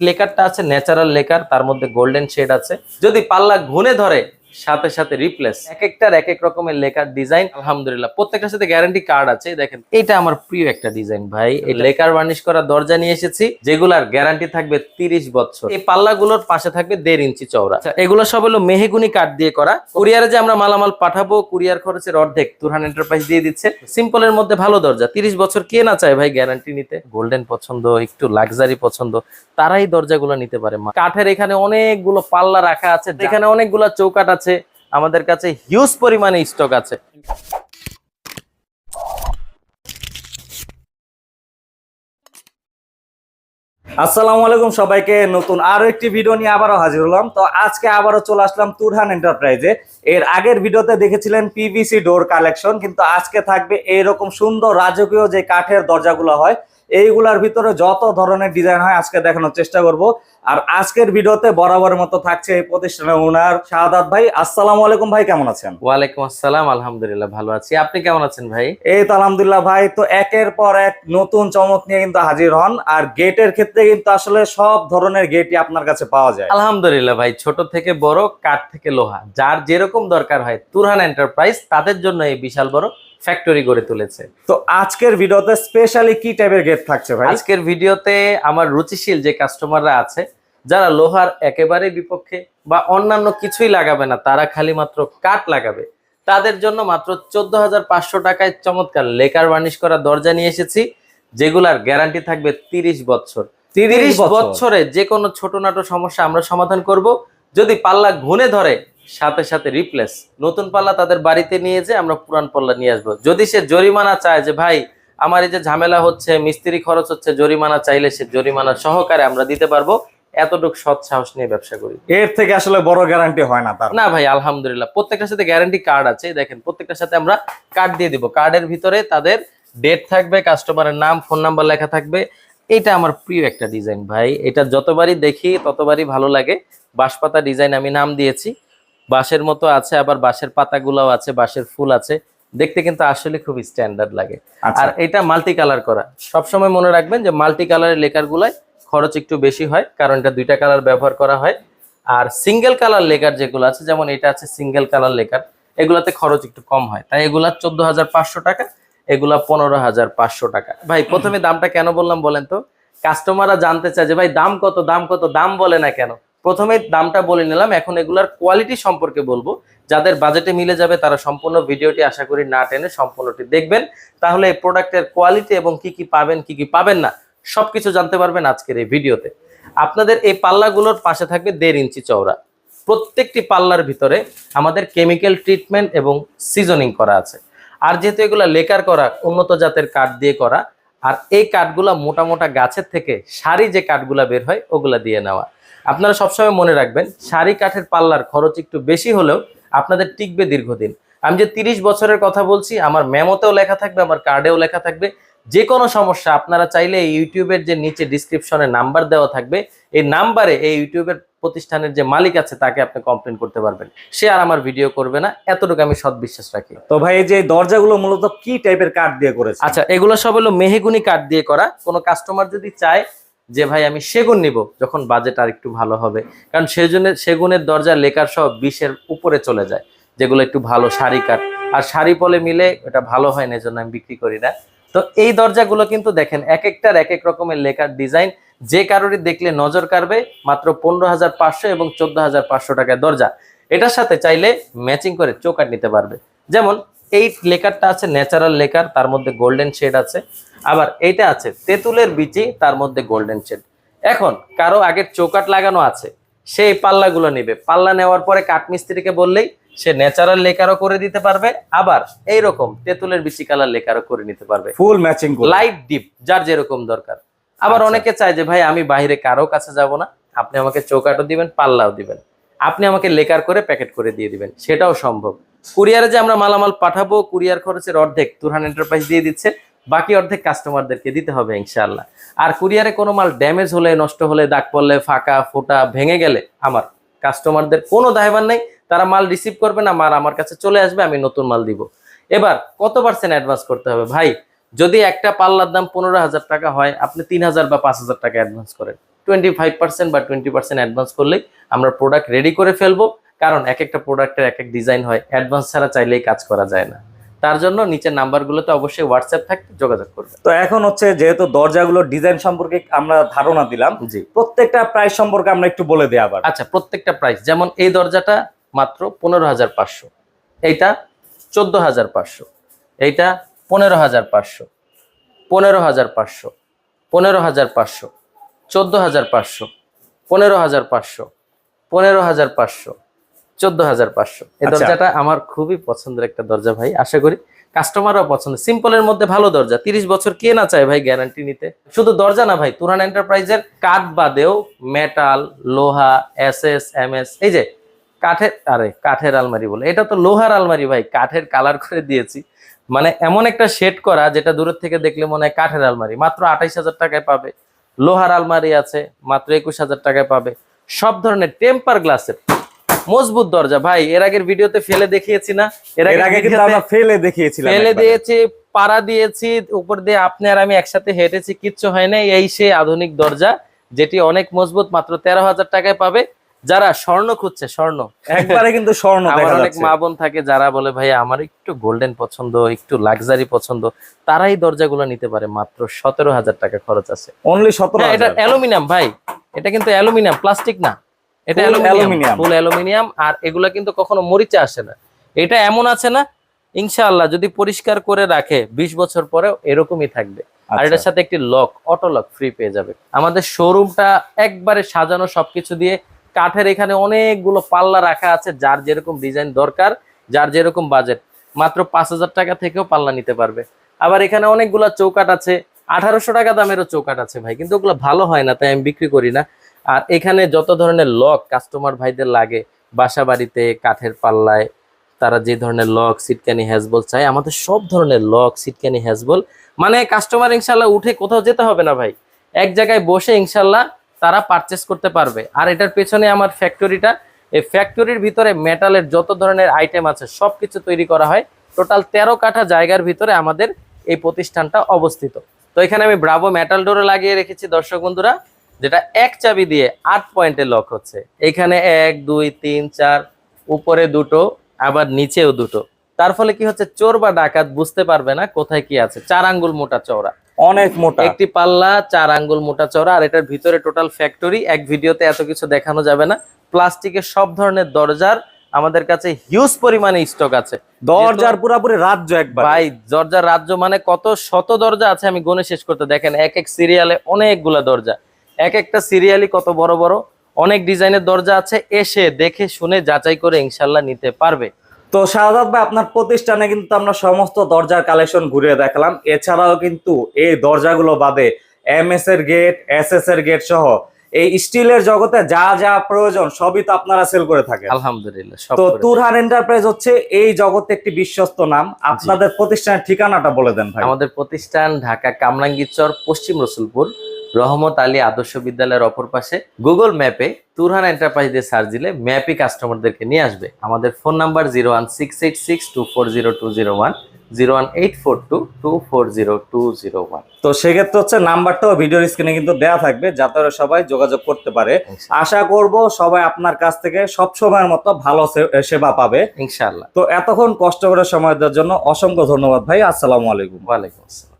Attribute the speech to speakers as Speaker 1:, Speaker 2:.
Speaker 1: লেকারটা আছে natural lacquer তার মধ্যে গোল্ডেন শেড আছে। যদি পাল্লা ঘুনে ধরে সাথে সাথে রিপ্লেস এক একটার এক এক রকমের লেকার ডিজাইন আলহামদুলিল্লাহ প্রত্যেকটার সাথে গ্যারান্টি কার্ড আছে। দেখেন এটা আমার প্রিয় একটা ডিজাইন ভাই। এই লেকার বার্নিশ করা দরজা নিয়ে এসেছি যেগুলার গ্যারান্টি থাকবে তিরিশ বছর। এই পাল্লাগুলোর পাশে থাকবে দেড় ইঞ্চি চওড়া। আচ্ছা, এগুলো সব হলো মেহেগুনি কাঠ দিয়ে করা। কুরিয়ারে যে আমরা মালামাল পাঠাবো কুরিয়ার খরচের অর্ধেক তুরহান এন্টারপ্রাইজ দিয়ে দিচ্ছে। সিম্পলের মধ্যে ভালো দরজা। তিরিশ বছর কে না চায় ভাই গ্যারান্টি নিতে? গোল্ডেন পছন্দ একটু লাক্সারি পছন্দ তারাই দরজাগুলো নিতে পারে কাঠের এখানে অনেকগুলো পাল্লা রাখা আছে। এখানে অনেকগুলো চৌকাট আছে, আমাদের কাছে হিউজ পরিমাণে স্টক আছে।
Speaker 2: আসসালামু আলাইকুম সবাইকে, নতুন আরও একটি ভিডিও নিয়ে আবারও হাজির হলাম। তো আজকে আবারও চলে আসলাম তুরহান এন্টারপ্রাইজে এর আগের ভিডিওতে দেখেছিলেন পিভিসি ডোর কালেকশন কিন্তু আজকে থাকবে এইরকম সুন্দর রাজকীয় যে কাঠের দরজাগুলো হয় এইগুলার ভিতরে যত ধরনের ডিজাইন হয় আজকে দেখানোর চেষ্টা করব। আর আজকের ভিডিওতে বরাবর মতো থাকছে এই প্রতিষ্ঠানের ওনার শাহাদাত ভাই। আসসালামু আলাইকুম ভাই কেমন আছেন?
Speaker 1: ওয়ালাইকুম আসসালাম আলহামদুলিল্লাহ ভালো আছি। আপনি কেমন আছেন ভাই?
Speaker 2: এই তো আলহামদুলিল্লাহ ভাই তো একের পর এক নতুন চমক নিয়ে কিন্তু হাজির হন। আর গেটের ক্ষেত্রে কিন্তু আসলে সব ধরনের গেটই আপনার কাছে পাওয়া যায়।
Speaker 1: আলহামদুলিল্লাহ ভাই ছোট থেকে বড় কাঠ থেকে লোহা। যার যেরকম দরকার হয় তুরহান এন্টারপ্রাইজ তাদের জন্য এই বিশাল বড় ফ্যাক্টরি গড়ে তুলেছে।
Speaker 2: তো আজকের ভিডিওতে স্পেশালি কি টাইপের গেট থাকছে ভাই?
Speaker 1: আজকের ভিডিওতে আমার রুচিশীল যে কাস্টমাররা আছে যারা লোহার একেবারে বিপক্ষে বা অন্যান্য কিছুই লাগাবে না তারা খালি মাত্র কাঠ লাগাবে। তাদের জন্য মাত্র চোদ্দ হাজার পাঁচশো টাকায় চমৎকার লেকার বার্নিশ করা দরজা নিয়ে এসেছি যেগুলার গ্যারান্টি থাকবে তিরিশ বছর। তিরিশ বছরে। যে কোনো ছোটনাটো সমস্যা আমরা সমাধান করব। যদি পাল্লা ঘুনে ধরে সাথে সাথে রিপ্লেস নতুন পাল্লা তাদের বাড়িতে নিয়ে যে আমরা পুরান পাল্লা নিয়ে আসব। যদি সে জরিমানা চায় যে ভাই আমার এই যে ঝামেলা হচ্ছে মিস্ত্রি খরচ হচ্ছে জরিমানা চাইলে সে জরিমানা সহকারে আমরা দিতে পারব। এতটুক সৎ সাহস নিয়ে ব্যবসা করি।
Speaker 2: এর থেকে আসলে বড় গ্যারান্টি হয় না তার।
Speaker 1: না ভাই আলহামদুলিল্লাহ। প্রত্যেকটার সাথে গ্যারান্টি কার্ড আছে। দেখেন প্রত্যেকটার সাথে আমরা কার্ড দিয়ে দিব। কার্ডের ভিতরে তাদের ডেট থাকবে কাস্টমারের নাম ফোন নাম্বার লেখা থাকবে। এটা আমার প্রিয় একটা ডিজাইন ভাই। এটা যতবারই দেখি ততবারই ভালো লাগে। বাঁশপাতা ডিজাইন আমি নাম দিয়েছি। বাঁশের মতো আছে আবার বাঁশের পাতাগুলোও আছে বাঁশের ফুল আছে। দেখতে কিন্তু আসলে খুব স্ট্যান্ডার্ড লাগে।
Speaker 2: আচ্ছা।
Speaker 1: আর এটা মাল্টি কালার করা। সবসময় মনে রাখবেন যে মাল্টি কালারের লেকার গুলায় খরচ একটু বেশি হয় কারণ এটা দুইটা কালার ব্যবহার করা হয়। আর সিঙ্গেল কালার লেকার যেগুলো আছে যেমন এটা আছে সিঙ্গেল কালার লেকার এগুলাতে খরচ একটু কম হয়। তাই এগুলা চোদ্দ হাজার পাঁচশো টাকা এগুলা পনেরো হাজার পাঁচশো টাকা। ভাই প্রথমে দামটা কেন বললাম বলেন তো? কাস্টমাররা জানতে চায় যে ভাই দাম কত দাম কত? দাম বলে না কেন? প্রথমে দামটা বলে নিলাম। এখন এগুলার কোয়ালিটি সম্পর্কে বলব। যাদের বাজেটে মিলে যাবে, তারা সম্পূর্ণ ভিডিওটি আশা করি না টেনে সম্পূর্ণটি দেখবেন। তাহলে এই প্রোডাক্টের কোয়ালিটি এবং কি কি পাবেন, কি কি পাবেন না, সবকিছু জানতে পারবেন আজকের এই ভিডিওতে। আপনাদের এই পাল্লাগুলোর পাশে থাকবে দেড় ইঞ্চি চওড়া। প্রত্যেকটি পাল্লার ভিতরে আমাদের কেমিক্যাল ট্রিটমেন্ট এবং সিজনিং করা আছে। আর যেহেতু এগুলো লেকার করা, উন্নত জাতের কাঠ দিয়ে করা, আর এই কাঠগুলা মোটা মোটা গাছের থেকে সারি যে কাঠগুলা বের হয়, ওগুলা দিয়ে নেওয়া। আপনারা সবসময় মনে রাখবেন শাড়ি কাঠের পাল্লার খরচ একটু বেশি হলেও আপনাদের টিকবে দীর্ঘদিন। আমি যে তিরিশ বছরের কথা বলছি আমার মেমোতেও লেখা থাকবে আমার কার্ডেও লেখা থাকবে। যে কোনো সমস্যা আপনারা চাইলে এই ইউটিউবের যে নিচে ডিসক্রিপশনে নাম্বার দেওয়া থাকবে এই নাম্বারে এই ইউটিউবের প্রতিষ্ঠানের যে মালিক আছে তাকে আপনি কমপ্লেন করতে পারবেন। সে আর আমার ভিডিও করবে না এতটুকু আমি সৎ বিশ্বাস রাখি।
Speaker 2: তো ভাই এই যে দরজাগুলো মূলত কি টাইপের কাঠ দিয়ে করেছে
Speaker 1: আচ্ছা এগুলো সব হলো মেহেগুনি কাঠ দিয়ে করা। কোনো কাস্টমার যদি চায় যে ভাই আমি সেগুন নিব যখন বাজেট আর একটু ভালো হবে। কারণ সেজনের সেগুনের দরজা লেকার সব বিশের উপরে চলে যায়, যেগুলো একটু ভালো শাড়ি কাঠ। আর শাড়ি পলে মিলে এটা ভালো হয় না, এজন্য আমি বিক্রি করি না। তো এই দরজাগুলো কিন্তু দেখেন এক একটার এক এক রকমের লেকার ডিজাইন। যে কারোরই দেখলে নজর কাড়বে, মাত্র পনেরো হাজার পাঁচশো এবং চোদ্দ হাজার পাঁচশো টাকায় দরজা। এটার সাথে চাইলে ম্যাচিং করে চৌকাট নিতে পারবে। যেমন এই লেকারটা আছে ন্যাচারাল লেকার তার মধ্যে গোল্ডেন শেড আছে। আবার এইটা আছে তেঁতুলের বিচি তার মধ্যে গোল্ডেন শেড এখন কারও আগের চৌকাট লাগানো আছে সেই পাল্লাগুলো নেবে। পাল্লা নেওয়ার পরে কাঠমিস্ত্রিকে বললেই সে ন্যাচারাল লেকারও করে দিতে পারবে আবার এইরকম তেঁতুলের বিচি কালার লেকারও করে নিতে পারবে।
Speaker 2: ফুল ম্যাচিং
Speaker 1: লাইট ডিপ যার যেরকম দরকার। আবার
Speaker 2: আচ্ছা।
Speaker 1: অনেকে চায় যে ভাই আমি বাইরে কারও কাছে যাব না। আপনি আমাকে চৌকাটও দিবেন পাল্লাও দিবেন। আপনি আমাকে লেকার করে প্যাকেট করে দিয়ে দিবেন। সেটাও সম্ভব। কুরিয়ারে যে আমরা মালামাল পাঠাবো, কুরিয়ার খরচের অর্ধেক তুরহান এন্টারপ্রাইজ দিয়ে দিচ্ছে, বাকি অর্ধেক কাস্টমারদেরকে দিতে হবে ইনশাআল্লাহ। আর কুরিয়ারে কোনো মাল ড্যামেজ হলে, নষ্ট হলে, দাগ পড়লে, ফাঁকা, ফোটা, ভেঙে গেলে আমার কাস্টমারদের কোনো দায়ভার নেই, তারা মাল রিসিভ করবে না, মাল আমার কাছে চলে আসবে, আমি নতুন মাল দিব। এবার কত পার্সেন্ট অ্যাডভান্স করতে হবে? ভাই, যদি একটা পাল্লার দাম পনেরো হাজার টাকা হয়, আপনি তিন হাজার বা পাঁচ হাজার টাকা অ্যাডভান্স করেন। টোয়েন্টি ফাইভ পার্সেন্ট বা টোয়েন্টি পার্সেন্ট অ্যাডভান্স করলেই আমরা প্রোডাক্ট রেডি করে ফেলব। কারণ এক একটা প্রোডাক্টের এক এক ডিজাইন হয় অ্যাডভান্স ছাড়া চাইলেই কাজ করা যায় না। তার জন্য নিচের নাম্বারগুলোতে অবশ্যই হোয়াটসঅ্যাপ থাকতে যোগাযোগ করবে।
Speaker 2: তো এখন হচ্ছে যেহেতু দরজাগুলোর ডিজাইন সম্পর্কে আমরা ধারণা দিলাম
Speaker 1: জি।
Speaker 2: প্রত্যেকটা প্রাইস সম্পর্কে আমরা একটু বলে দিই আবার।
Speaker 1: আচ্ছা প্রত্যেকটা প্রাইস যেমন এই দরজাটা মাত্র পনেরো হাজার পাঁচশো এইটা চোদ্দ হাজার পাঁচশো এইটা পনেরো হাজার পাঁচশো পনেরো হাজার পাঁচশো পনেরো হাজার পাঁচশো চোদ্দ হাজার পাঁচশো পনেরো হাজার পাঁচশো পনেরো হাজার পাঁচশো চোদ্দ হাজার পাঁচশো। এই
Speaker 2: আচ্ছা।
Speaker 1: দরজাটা আমার খুবই পছন্দের একটা দরজা ভাই আশা করি। কাস্টমারও পছন্দ। সিম্পলের মধ্যে ভালো দরজা তিরিশ বছর কে না চায় ভাই গ্যারান্টি নিতে? শুধু দরজা না ভাই তুরান এন্টারপ্রাইজের কাঠ বাদেও মেটাল লোহা এস এস এম এস এই যে কাঠের আরে কাঠের আলমারি বলে। এটা তো লোহার আলমারি ভাই কাঠের কালার করে দিয়েছি। মানে এমন একটা শেড করা যেটা দূরের থেকে দেখলে মনে হয় কাঠের আলমারি। মাত্র আঠাইশ হাজার টাকায় পাবে। লোহার আলমারি আছে মাত্র একুশ হাজার টাকায় পাবে। সব ধরনের টেম্পার গ্লাসের মজবুত দরজা। ভাই এর আগের ভিডিওতে ফেলে দেখিয়েছি না।
Speaker 2: এর আগে কিন্তু আমরা ফেলে দেখিয়েছিলাম
Speaker 1: ফেলে দিয়েছি পাড়া দিয়েছি উপর দিয়ে আপনি আর আমি একসাথে হেঁটেছি কিচ্ছু হয় না এই সে আধুনিক দরজা যেটি অনেক মজবুত মাত্র তেরো হাজার টাকায় পাবে। যারা স্বর্ণ খুঁজছে স্বর্ণ।
Speaker 2: একবারে কিন্তু স্বর্ণ
Speaker 1: আমার অনেক মা বোন থাকে যারা বলে ভাই আমার একটু গোল্ডেন পছন্দ একটু লাক্সারি পছন্দ। তারাই দরজাগুলো নিতে পারে মাত্র সতেরো হাজার টাকা খরচ আছে।
Speaker 2: অনলি সতেরো
Speaker 1: হ্যাঁ, এটা অ্যালুমিনিয়াম ভাই। এটা কিন্তু অ্যালুমিনিয়াম প্লাস্টিক না। এটা অ্যালুমিনিয়াম। ফুল অ্যালুমিনিয়াম আর এগুলা কিন্তু কখনো মরিচে আসে না। এটা এমন আছে না? ইনশাআল্লাহ যদি পরিষ্কার করে রাখে বিশ বছর পরেও এরকমই থাকবে। আর
Speaker 2: আচ্ছা।
Speaker 1: এটার সাথে একটি লক অটো লক ফ্রি পেয়ে যাবে। আমাদের শোরুমটা একবারে সাজানো সবকিছু দিয়ে কাঠের এখানে অনেকগুলো পাল্লা রাখা আছে যার যেরকম ডিজাইন দরকার যার যেরকম বাজেট মাত্র পাঁচ হাজার টাকা থেকেও পাল্লা নিতে পারবে। আবার এখানে অনেকগুলো চৌকাট আছে। আঠারোশো টাকা দামেরও চৌকাট আছে ভাই কিন্তু ওগুলো ভালো হয় না তাই আমি বিক্রি করি না। আর এখানে যত ধরনের লক কাস্টমার ভাইদের লাগে বাসা বাড়িতে কাঠের পাল্লায়, তারা যে ধরনের লক, সিটকানি, হ্যাজবল চায়, আমাদের সব ধরনের লক, সিটকানি, হ্যাজবল মানে কাস্টমার ইনশাল্লাহ উঠে কোথাও যেতে হবে না ভাই। এক জায়গায় বসে ইনশাল্লাহ তারা পারচেস করতে পারবে। আর এটার পেছনে আমার ফ্যাক্টরিটা এই ফ্যাক্টরির ভিতরে মেটালের যত ধরনের আইটেম আছে সব কিছু তৈরি করা হয়। টোটাল তেরো কাঠা জায়গার ভিতরে আমাদের এই প্রতিষ্ঠানটা অবস্থিত। তো এখানে আমি ব্রাভো মেটাল ডোরে লাগিয়ে রেখেছি, দর্শক বন্ধুরা। যেটা এক চাবি দিয়ে আট পয়েন্টে লক হচ্ছে। এখানে এক দুই তিন চার উপরে দুটো আবার নিচেও দুটো। তার ফলে কি হচ্ছে? চোর বা ডাকাত বুঝতে পারবে না কোথায় কি আছে। চার আঙ্গুল মোটা চওড়া।
Speaker 2: অনেক মোটা।
Speaker 1: একটি পাল্লা চার আঙ্গুল মোটা চওড়া আর এটার ভিতরে টোটাল ফ্যাক্টরি এক ভিডিওতে এত কিছু দেখানো যাবে না। প্লাস্টিকের সব ধরনের দরজার আমাদের কাছে হিউজ পরিমাণে স্টক আছে।
Speaker 2: দরজার পুরাপুরি রাজ্য একবার।
Speaker 1: ভাই দরজার রাজ্য মানে কত শত দরজা আছে আমি গনে শেষ করতে দেখেন। এক এক সিরিয়ালে অনেকগুলা দরজা। এক একটা সিরিয়ালই কত বড় বড় অনেক ডিজাইনের দরজা আছে এসে দেখে শুনে যাচাই করে ইনশাল্লাহ নিতে পারবে।
Speaker 2: তো শাহাদাত ভাই আপনার প্রতিষ্ঠানে কিন্তু আমরা সমস্ত দরজার কালেকশন ঘুরে দেখালাম। এছাড়াও কিন্তু এই দরজাগুলো বাদে এম এস এর গেট এস এস এর গেট সহ এই স্টিলের জগতে যা যা প্রয়োজন সবই তো আপনারা সেল করে থাকেন।
Speaker 1: আলহামদুলিল্লাহ
Speaker 2: তো তুরহান এন্টারপ্রাইজ হচ্ছে এই জগতে একটি বিশ্বস্ত নাম। আপনাদের প্রতিষ্ঠানের ঠিকানাটা বলে দেন ভাই।
Speaker 1: আমাদের প্রতিষ্ঠান ঢাকা কামরাঙ্গীরচর পশ্চিম রসুলপুর। রহমত আলী আদর্শ বিদ্যালয়ের অপর পাশে গুগল ম্যাপে তুরহান এন্টারপ্রাইজ দিয়ে সার্চ দিলে ম্যাপই কাস্টমারদেরকে নিয়ে আসবে। আমাদের phone number zero one six eight six two four zero two zero one zero one eight four two two four zero two zero one.
Speaker 2: তো সেক্ষেত্রে হচ্ছে নাম্বারটাও ভিডিওর স্ক্রিনে কিন্তু দেওয়া থাকবে যাতে সবাই যোগাযোগ করতে পারে। আশা করব সবাই আপনার কাছ থেকে সব সময়ের মতো ভালো সেবা পাবে।
Speaker 1: ইনশাআল্লাহ
Speaker 2: তো এতক্ষণ কষ্ট করে সময় দেওয়ার জন্য অসংখ্য ধন্যবাদ ভাই আসসালামু আলাইকুম।
Speaker 1: ওয়ালাইকুম আসসালাম।